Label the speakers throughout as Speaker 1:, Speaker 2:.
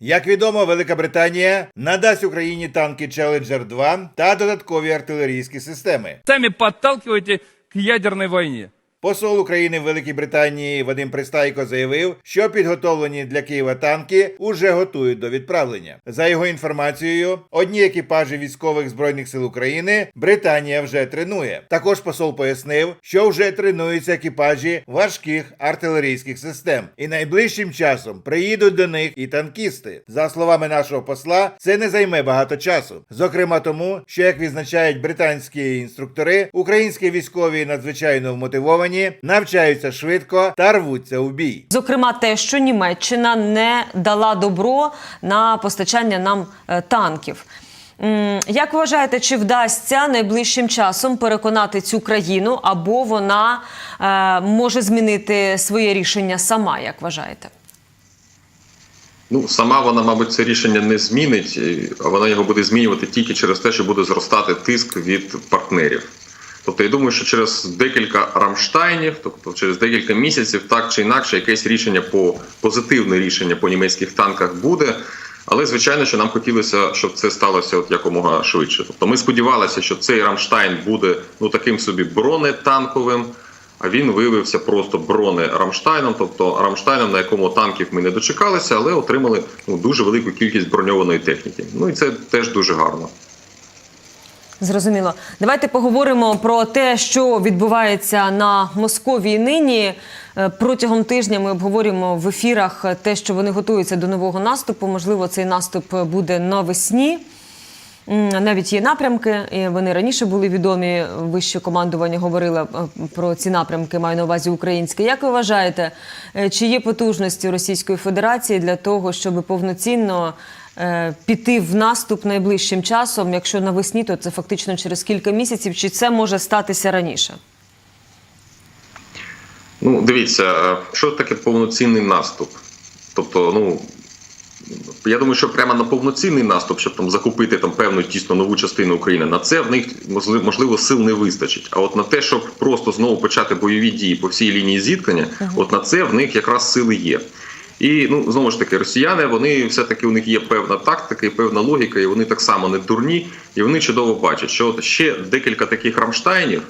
Speaker 1: Як відомо, Велика Британія надасть Україні танки Challenger 2 та додаткові артилерійські системи.
Speaker 2: Самі підталкуєте к ядерній войне.
Speaker 1: Посол України в Великій Британії Вадим Пристайко заявив, що підготовлені для Києва танки уже готують до відправлення. За його інформацією, одні екіпажі військових збройних сил України Британія вже тренує. Також посол пояснив, що вже тренуються екіпажі важких артилерійських систем, і найближчим часом приїдуть до них і танкісти. За словами нашого посла, це не займе багато часу. Зокрема, тому, що як відзначають британські інструктори, українські військові надзвичайно вмотивовані, навчаються швидко та рвуться у бій.
Speaker 3: Зокрема, те, що Німеччина не дала добро на постачання нам е, танків. Як вважаєте, чи вдасться найближчим часом переконати цю країну, або вона е, може змінити своє рішення сама? Як вважаєте?
Speaker 4: Ну, сама вона, мабуть, це рішення не змінить, а вона його буде змінювати тільки через те, що буде зростати тиск від партнерів. Тобто я думаю, що через декілька рамштайнів, тобто через декілька місяців, так чи інакше, якесь рішення по позитивне рішення по німецьких танках буде. Але звичайно, що нам хотілося, щоб це сталося от якомога швидше. Тобто ми сподівалися, що цей Рамштайн буде ну таким собі бронетанковим. А він виявився просто броне Рамштайном, тобто Рамштайном, на якому танків ми не дочекалися, але отримали ну, дуже велику кількість броньованої техніки. Ну і це теж дуже гарно.
Speaker 3: Зрозуміло. Давайте поговоримо про те, що відбувається на Московії нині. Е, Протягом тижня ми обговорюємо в ефірах те, що вони готуються до нового наступу. Можливо, цей наступ буде навесні. Навіть є напрямки, і вони раніше були відомі. Вище командування говорило е, про ці напрямки, маю на увазі українське. Як ви вважаєте, е, чи є потужності Російської Федерації для того, щоб повноцінно піти в наступ найближчим часом? Якщо навесні, то це фактично через кілька місяців, чи це може статися раніше?
Speaker 4: Ну, дивіться, е, що таке повноцінний наступ? Тобто, ну я думаю, що прямо на повноцінний наступ, щоб там захопити там певну тісно нову частину України, на це в них можливо, сил не вистачить. А от на те, щоб просто знову почати бойові дії по всій лінії зіткнення, от на це в них якраз сили є. І ну знову ж таки, росіяни вони все таки у них є певна тактика і певна логіка, і вони так само не дурні, і вони чудово бачать, що от ще декілька таких рамштайнів.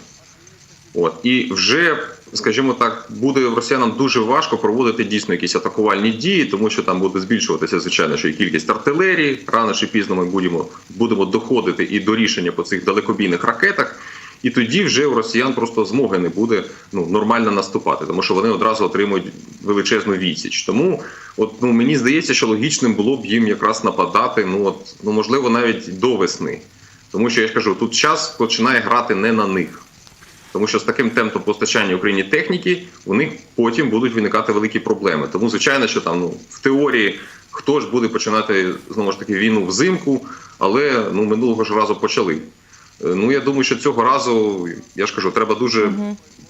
Speaker 4: От і вже, скажімо так, буде росіянам дуже важко проводити дійсно якісь атакувальні дії, тому що там буде збільшуватися, звичайно, що і кількість артилерії. Рано чи пізно ми будемо, будемо доходити і до рішення по цих далекобійних ракетах. І тоді вже у росіян просто змоги не буде ну нормально наступати, тому що вони одразу отримують величезну відсіч. Тому, от ну мені здається, що логічним було б їм якраз нападати. Ну от ну можливо, навіть до весни, тому що я ж кажу, тут час починає грати не на них. Тому що з таким темпом постачання Україні техніки у них потім будуть виникати великі проблеми. Тому, звичайно, що там ну в теорії хто ж буде починати знову ж таки війну взимку, але ну минулого ж разу почали. Е, Ну я думаю, що цього разу я ж кажу, треба дуже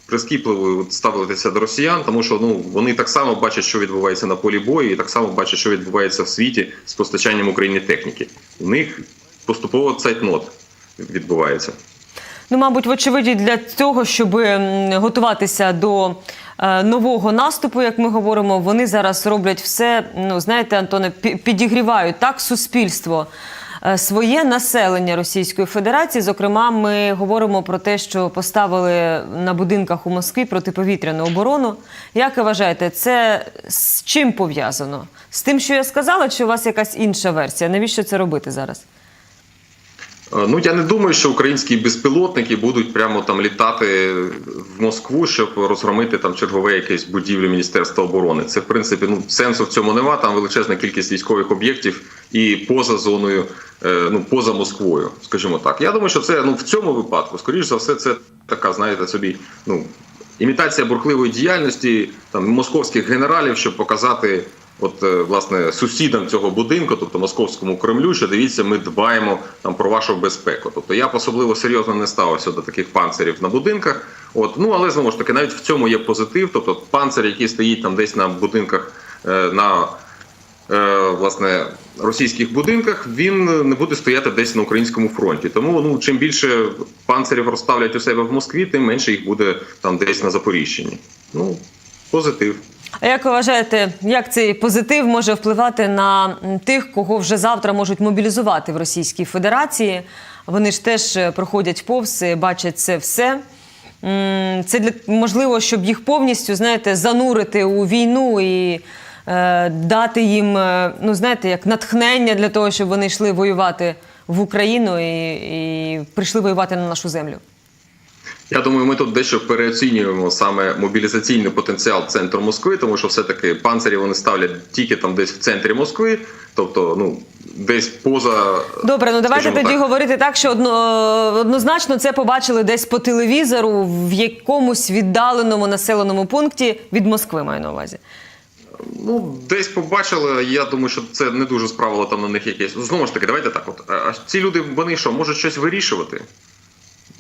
Speaker 4: прискіпливо ставитися до росіян, тому що ну вони так само бачать, що відбувається на полі бою, і так само бачать, що відбувається в світі з постачанням Україні техніки. У них поступово цейтнот відбувається.
Speaker 3: Ну, мабуть, вочевиді для цього, щоб готуватися до е, нового наступу, як ми говоримо, вони зараз роблять все. Ну, знаєте, Антоне, підігрівають так суспільство. Е, Своє населення Російської Федерації, зокрема, ми говоримо про те, що поставили на будинках у Москві протиповітряну оборону. Як ви вважаєте, це з чим пов'язано? З тим, що я сказала, чи у вас якась інша версія? Навіщо це робити зараз?
Speaker 4: Е, Ну я не думаю, що українські безпілотники будуть прямо там літати в Москву, щоб розгромити там чергове якесь будівлю Міністерства оборони. Це в принципі ну сенсу в цьому нема. Там величезна кількість військових об'єктів і поза зоною, е, ну поза Москвою, скажімо так. Я думаю, що це ну в цьому випадку, скоріш за все, це така, знаєте, собі ну імітація бурхливої діяльності там московських генералів, щоб показати. От е, власне сусідам цього будинку, тобто московському Кремлю, що дивіться, ми дбаємо там про вашу безпеку. Тобто я б особливо серйозно не ставився до таких панцирів на будинках. От ну але знову ж таки, навіть в цьому є позитив. Тобто панцир, який стоїть там десь на будинках е, на е, власне російських будинках, він не буде стояти десь на українському фронті. Тому ну чим більше панцирів розставлять у себе в Москві, тим менше їх буде там десь на Запоріжчині. Ну позитив.
Speaker 3: А як ви вважаєте, як цей позитив може впливати на тих, кого вже завтра можуть мобілізувати в Російській Федерації? Вони ж теж е, проходять повз, бачать це все. Це для можливо, щоб їх повністю знаєте, занурити у війну і е, дати їм, е, ну знаєте, як натхнення для того, щоб вони йшли воювати в Україну і, і прийшли воювати на нашу землю.
Speaker 4: Я думаю, ми тут дещо переоцінюємо саме мобілізаційний потенціал центру Москви, тому що все-таки панцирі вони ставлять тільки там десь в центрі Москви, тобто ну десь поза
Speaker 3: Добре, ну давайте тоді
Speaker 4: так,
Speaker 3: говорити так, що одно, однозначно це побачили десь по телевізору в якомусь віддаленому населеному пункті від Москви, маю на увазі.
Speaker 4: Ну, десь побачили. Я думаю, що це не дуже справило там на них якесь. Знову ж таки, давайте так. От а ці люди вони що, можуть щось вирішувати?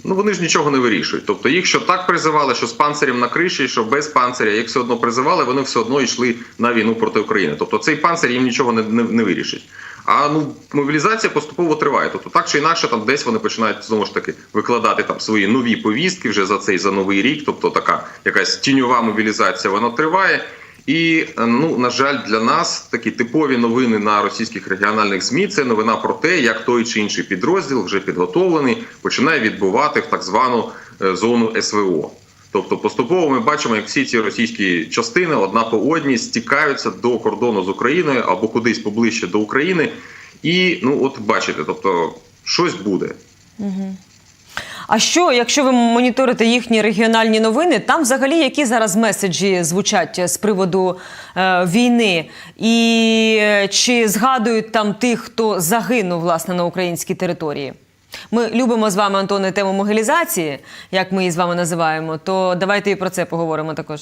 Speaker 4: Ну вони ж нічого не вирішують. Тобто їх що так призивали, що з панцирем на криші, що без панциря, їх все одно призивали, вони все одно йшли на війну проти України. Тобто цей панцир їм нічого не, не, не вирішить. А ну мобілізація поступово триває. Тобто так чи інакше, там десь вони починають знову ж таки викладати там свої нові повістки вже за цей за новий рік. Тобто така якась тіньова мобілізація вона триває. І е, ну на жаль, для нас такі типові новини на російських регіональних змі це новина про те, як той чи інший підрозділ вже підготовлений, починає відбувати в так звану е, зону СВО. Тобто поступово ми бачимо, як всі ці російські частини одна по одній стікаються до кордону з Україною або кудись поближче до України. І ну от бачите, тобто щось буде.
Speaker 3: А що, якщо ви моніторите їхні регіональні новини, там взагалі які зараз меседжі звучать з приводу е, війни? І е, чи згадують там тих, хто загинув власне на українській території? Ми любимо з вами, Антоне, тему могилізації, як ми її з вами називаємо, то давайте і про це поговоримо також.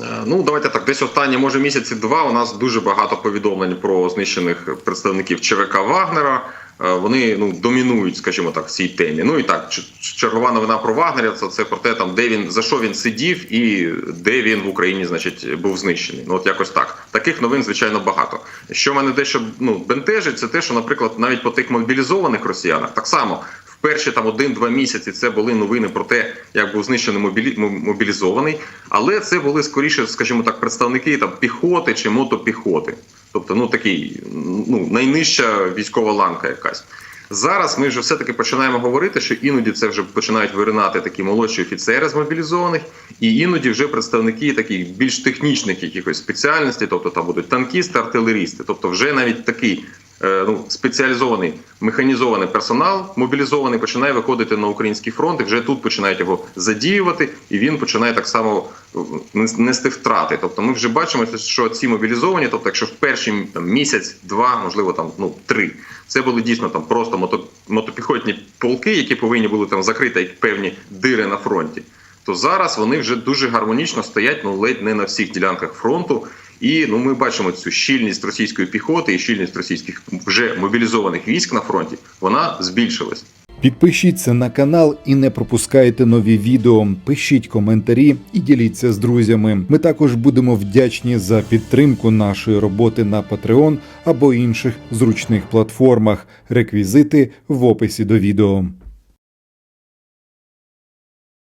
Speaker 4: Е, Ну, давайте так. Десь останні, може, місяці два у нас дуже багато повідомлень про знищених представників ЧВК Вагнера. Е, Вони ну домінують, скажімо так, в цій темі. Ну і так, чергова новина про Вагнеря це, це про те, там де він за що він сидів і де він в Україні, значить, був знищений. Ну от якось так. Таких новин звичайно багато. Що мене дещо ну бентежить, це те, що, наприклад, навіть по тих мобілізованих росіянах так само. Перші там один-два місяці це були новини про те, як був знищений мобілі... мобілізований, але це були скоріше, скажімо так, представники там піхоти чи мотопіхоти, тобто ну такий ну найнижча військова ланка якась. Зараз ми вже все-таки починаємо говорити, що іноді це вже починають виринати такі молодші офіцери з мобілізованих, і іноді вже представники таких більш технічних якихось спеціальностей, тобто там будуть танкісти, артилерісти, тобто вже навіть такий ну, спеціалізований механізований персонал мобілізований починає виходити на український фронт, і вже тут починають його задіювати, і він починає так само е, нести втрати. Тобто, ми вже бачимо, що ці мобілізовані, тобто, якщо в перший там, місяць, два, можливо, там ну три, це були дійсно там просто мото, мотопіхотні полки, які повинні були там закрити певні дири на фронті. То зараз вони вже дуже гармонічно стоять, ну ледь не на всіх ділянках фронту. І ну ми бачимо цю щільність російської піхоти і щільність російських вже мобілізованих військ на фронті. Вона збільшилась.
Speaker 5: Підпишіться на канал і не пропускайте нові відео. Пишіть коментарі і діліться з друзями. Ми також будемо вдячні за підтримку нашої роботи на Patreon або інших зручних платформах. Реквізити в описі до відео.